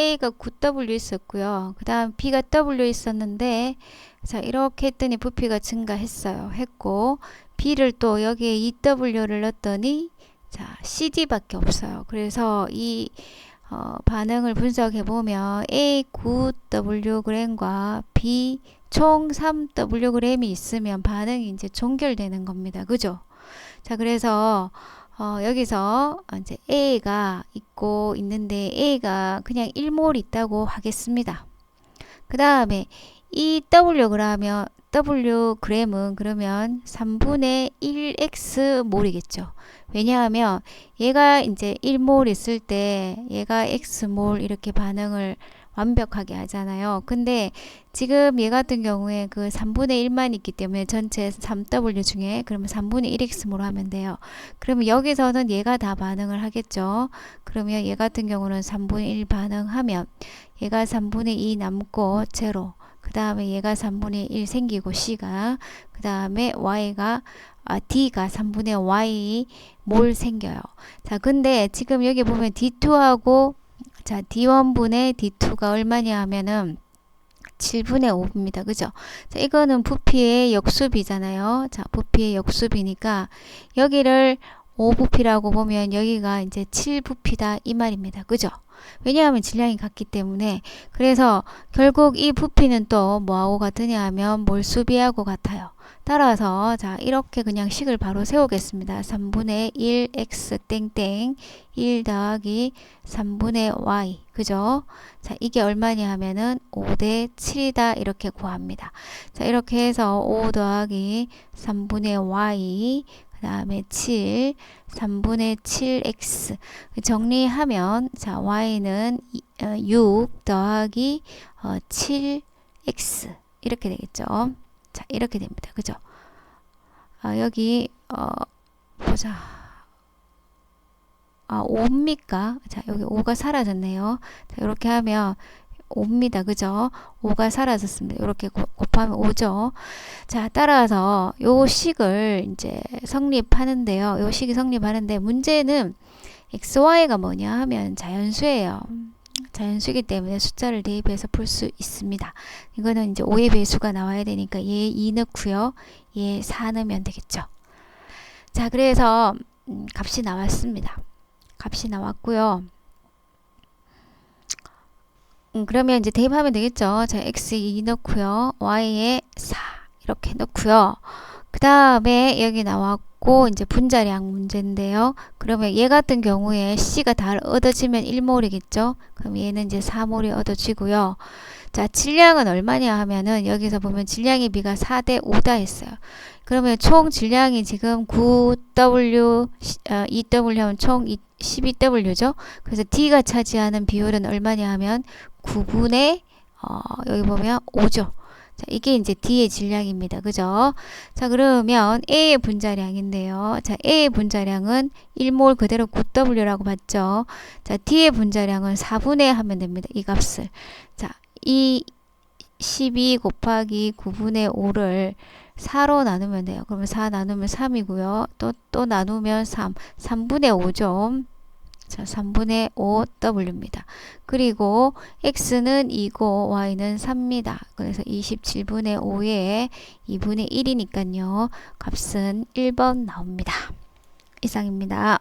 A가 9W 있었고요. 그 다음 B가 W 있었는데 자 이렇게 했더니 부피가 증가했어요. 했고 B를 또 여기에 2W를 넣었더니 자 CD밖에 없어요. 그래서 이 어, 반응을 분석해 보면 A 9Wg과 B 총 3Wg이 있으면 반응이 이제 종결되는 겁니다. 그죠? 자, 그래서 어, 여기서 이제 A가 있고 있는데 A가 그냥 1몰 있다고 하겠습니다. 그 다음에 이 W 그러면 W 그램은 그러면 3분의 1x 몰이겠죠. 왜냐하면 얘가 이제 1몰 있을 때 얘가 x몰 이렇게 반응을 완벽하게 하잖아요. 근데 지금 얘 같은 경우에 그 3분의 1만 있기 때문에 전체 3W 중에 그러면 3분의 1x몰 하면 돼요. 그러면 여기서는 얘가 다 반응을 하겠죠. 그러면 얘 같은 경우는 3분의 1 반응하면 얘가 3분의 2 남고 제로 그 다음에 얘가 3분의 1 생기고 C가 그 다음에 Y가 아, D가 3분의 Y 몰 생겨요. 자, 근데 지금 여기 보면 D2하고 자, D1분의 D2가 얼마냐 하면은 7분의 5입니다. 그죠? 자, 이거는 부피의 역수비잖아요. 자, 부피의 역수비니까 여기를 5부피라고 보면 여기가 이제 7부피다 이 말입니다. 그죠? 왜냐하면 질량이 같기 때문에 그래서 결국 이 부피는 또 뭐하고 같으냐 하면 몰수비하고 같아요. 따라서 자 이렇게 그냥 식을 바로 세우겠습니다. 3분의 1 x 땡땡 1 더하기 3분의 y 그죠? 자 이게 얼마냐 하면은 5대 7이다 이렇게 구합니다. 자 이렇게 해서 5 더하기 3분의 y 그 다음에 7, 3분의 7x 정리하면 자 y는 6 어, 더하기 7x 어, 이렇게 되겠죠. 자 이렇게 됩니다. 그죠? 아, 여기 어, 보자. 아 5입니까? 자 여기 5가 사라졌네요. 자 이렇게 하면 5입니다. 그죠? 5가 사라졌습니다. 이렇게 곱하면 5죠. 자, 따라서 요 식을 이제 성립하는데요. 요 식이 성립하는데 문제는 xy가 뭐냐 하면 자연수예요. 자연수이기 때문에 숫자를 대입해서 풀 수 있습니다. 이거는 이제 5의 배수가 나와야 되니까 얘 2 넣고요. 얘 4 넣으면 되겠죠. 자, 그래서 음, 값이 나왔습니다. 값이 나왔고요. 음, 그러면 이제 대입하면 되겠죠. 자, x 2 넣고요. y에 4 이렇게 넣고요. 그 다음에 여기 나왔고 이제 분자량 문제인데요. 그러면 얘 같은 경우에 c가 다 얻어지면 1몰이겠죠. 그럼 얘는 이제 4몰이 얻어지고요. 자, 질량은 얼마냐 하면은 여기서 보면 질량의 비가 4대 5다 했어요. 그러면 총 질량이 지금 9W, 어, 2W 하면 총 12W죠. 그래서 D가 차지하는 비율은 얼마냐 하면 9분의 어, 여기 보면 5죠. 자, 이게 이제 D의 질량입니다. 그죠? 자, 그러면 A의 분자량인데요. 자, A의 분자량은 1몰 그대로 9W라고 봤죠. 자, D의 분자량은 4분의 하면 됩니다. 이 값을. 자, 이 12 곱하기 9분의 5를 4로 나누면 돼요. 그러면 4 나누면 3이고요. 또, 또 나누면 3. 3분의 5죠. 자, 3분의 5W입니다. 그리고 X는 2고 Y는 3입니다. 그래서 27분의 5에 2분의 1이니까요. 값은 1번 나옵니다. 이상입니다.